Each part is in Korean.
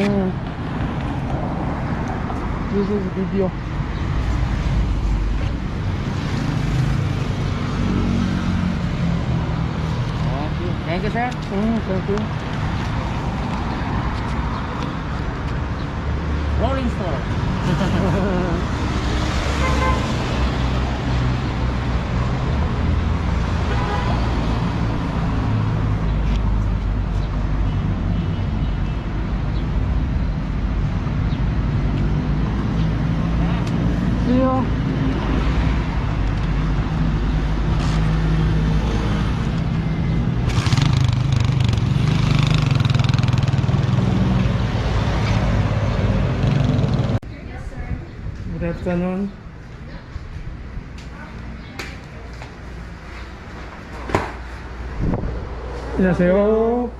This is video. Thank you sir. 음, thank you. Rolling Stone. afternoon. 안녕하세요.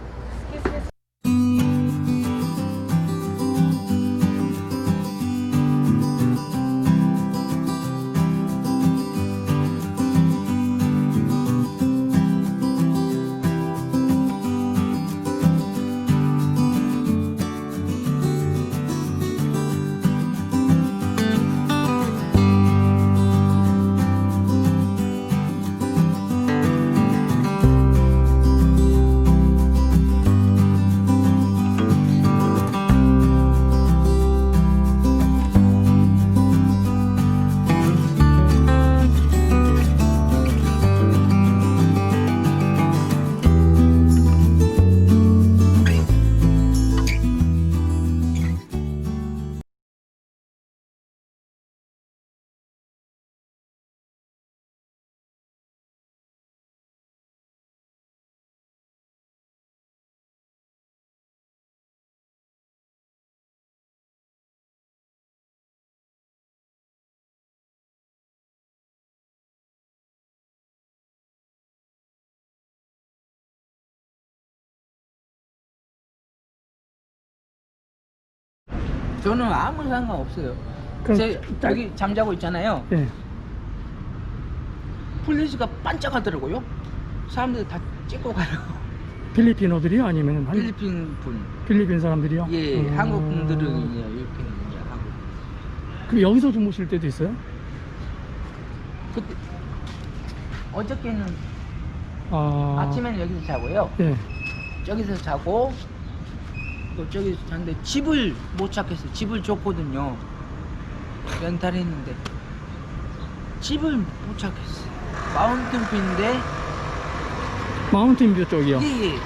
저는 아무 상관 없어요. 그럼 제 딸- 여기 잠자고 있잖아요. 예. 플래시가 반짝하더라고요. 사람들 다 찍고 가요. 필리핀어들이요? 아니면 한- 필리핀 분. 필리핀 사람들이요? 예, 음. 한국 분들은 이제 이렇게 이제 하고. 그럼 여기서 주무실 때도 있어요? 그때 어저께는 아. 아침에는 여기서 자고요. 예. 저기서 자고 또 저기서 자는데 집을 못 찾겠어요. 집을 줬거든요. 렌탈했는데 집을 못 찾겠어요. 마운틴뷰인데 마운틴뷰 쪽이요. 예예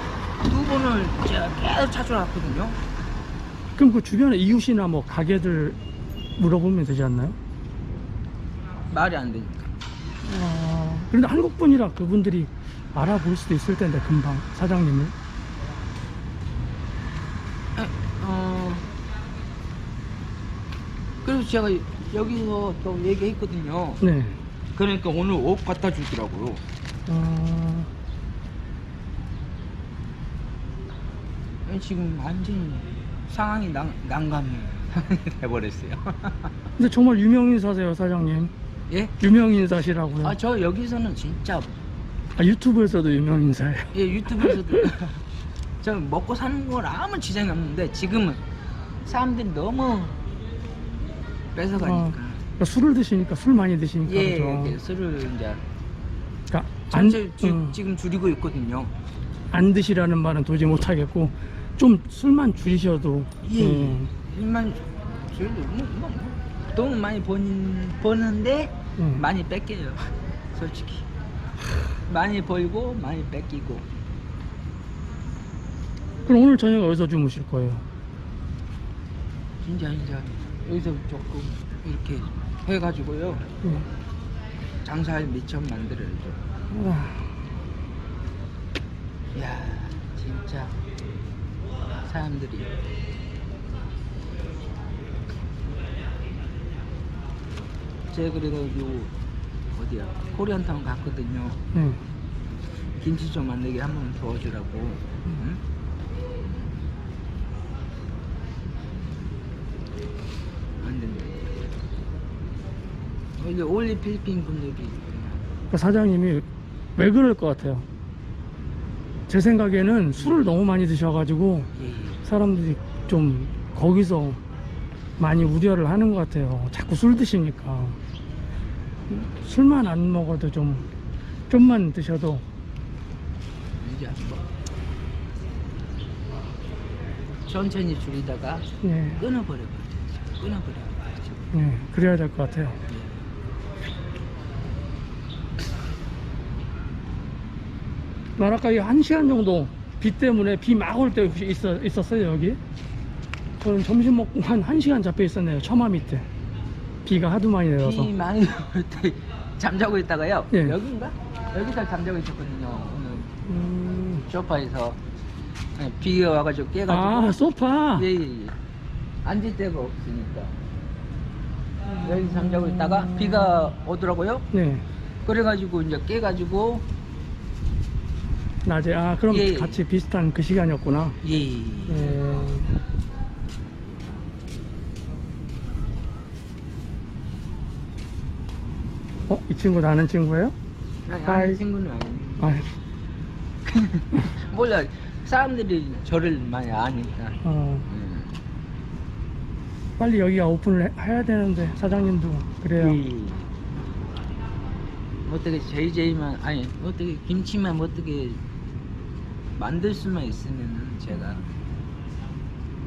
두 번을 제가 계속 찾아왔거든요. 그럼 그 주변에 이웃이나 뭐 가게들 물어보면 되지 않나요? 말이 안 되니까. 아, 그런데 한국 분이라 그분들이 알아볼 수도 있을 텐데 금방 사장님을. 에, 어 그래서 제가 여기서 또 얘기했거든요. 네. 그러니까 오늘 옷 갖다 주더라고요. 아, 지금 완전히 상황이 난, 난감해 돼버렸어요. 근데 정말 유명 인사세요 사장님. 예? 유명 인사시라고요. 아 저 여기서는 진짜 아, 유튜브에서도 유명 인사예요. 예 유튜브에서도 저 먹고 사는 걸 아무 지장이 없는데 지금은 사람들이 너무 뺏어가니까 아, 그러니까 술을 드시니까 술 많이 드시니까 예, 그죠. 예 술을 이제 그러니까 안, 전체 주- 음, 지금 줄이고 있거든요. 안 드시라는 말은 도저히 못 하겠고 좀 술만 줄이셔도 예. 음, 일만 줄도 뭐, 뭐, 뭐. 돈 많이 번, 버는데 음. 많이 뺏겨요. 솔직히 많이 벌고 많이 뺏기고 그럼 오늘 저녁 어디서 주무실 거예요? 진짜 진짜 여기서 조금 이렇게 해가지고요 예. 장사할 미천 만들어야죠. 아, 야 진짜 사람들이 제가 그래도 요 어디야 코리안타운 갔거든요. 예. 김치 좀 만들게 한번 도와주라고. 응? 안 된다. 이제 올리 필리핀 분들이 그 사장님이 왜 그럴 것 같아요? 제 생각에는 술을 너무 많이 드셔가지고 예, 예. 사람들이 좀 거기서 많이 우려를 하는 것 같아요. 자꾸 술 드시니까. 술만 안 먹어도 좀, 좀만 드셔도, 이제 뭐 천천히 줄이다가 네, 끊어버려 버려. 끊어버려 버려. 네, 그래야 될 것 같아요. 난 아까 이한 시간 정도 비 때문에 비 막 올때 혹시 있어, 있었어요, 여기? 저는 점심 먹고 한 1시간 잡혀 있었네요, 처마 밑에. 비가 하도 많이 내려서. 비 많이 올 때 잠자고 있다가요. 예. 여긴가? 여기서 잠자고 있었거든요. 오늘 음, 소파에서 네, 비가 와가지고 깨가지고. 아, 소파! 예, 예, 예. 앉을 데가 없으니까. 여기 잠자고 있다가 비가 오더라고요. 네, 그래가지고 이제 깨가지고 낮에. 아, 그럼 예, 예. 같이 비슷한 그 시간이었구나. 예, 예, 예. 예. 어, 이 친구 나는 친구예요? 아니, 아이. 아는 친구는 아니에요. 아, 몰라 사람들이 저를 많이 아니까. 어, 음. 빨리 여기가 오픈을 해- 해야 되는데 사장님도 그래요. 예. 어떻게 JJ만 아니 어떻게 김치만 어떻게 만들 수만 있으면은 제가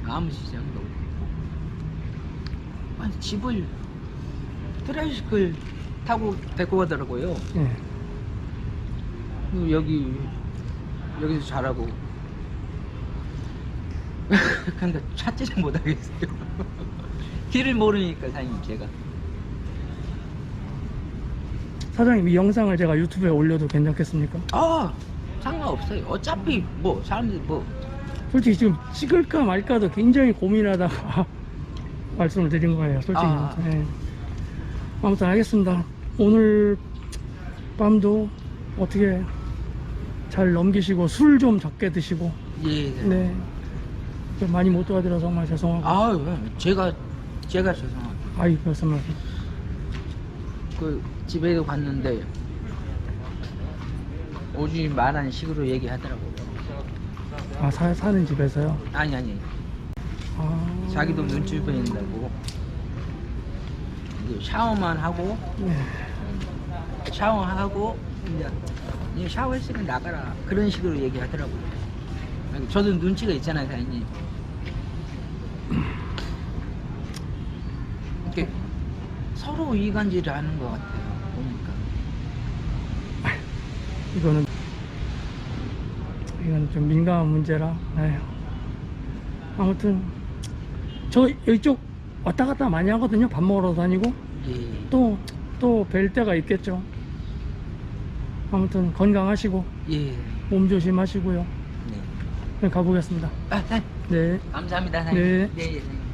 아무 시장도 없고 아니 집을 트라이시클 타고 데리고 가더라고요. 예. 그리고 여기 여기서 자라고 근데 찾지를 못하겠어요 길을 모르니까 사장님 제가 사장님 이 영상을 제가 유튜브에 올려도 괜찮겠습니까? 아 상관없어요 어차피 뭐 사람들이 뭐 솔직히 지금 찍을까 말까도 굉장히 고민하다가 말씀을 드린 거예요. 솔직히. 아. 예. 아무튼 알겠습니다. 오늘 밤도 어떻게 잘 넘기시고 술 좀 적게 드시고 예. 네. 좀 많이 못 도와드려 정말 죄송하고 아유 제가 제가 죄송합니다 아이 별씀 말씀 그 집에도 갔는데 오지 말라는 식으로 얘기하더라고요 아 사, 사는 집에서요 아니 아니 아 자기도 눈치 보인다고 샤워만 하고 네. 샤워하고 이제 샤워했으면 나가라 그런 식으로 얘기하더라고요. 저도 눈치가 있잖아요, 사장님. 이렇게 서로 이간질을 하는 것 같아요. 보니까. 이거는 이건 좀 민감한 문제라 에휴. 아무튼 저 이쪽 왔다 갔다 많이 하거든요 밥 먹으러 다니고 예. 또또 뵐 때가 있겠죠 아무튼 건강하시고 예. 몸 조심하시고요 네. 그냥 가보겠습니다 아, 사장님. 네 감사합니다, 사장님. 네. 네, 예, 사장님.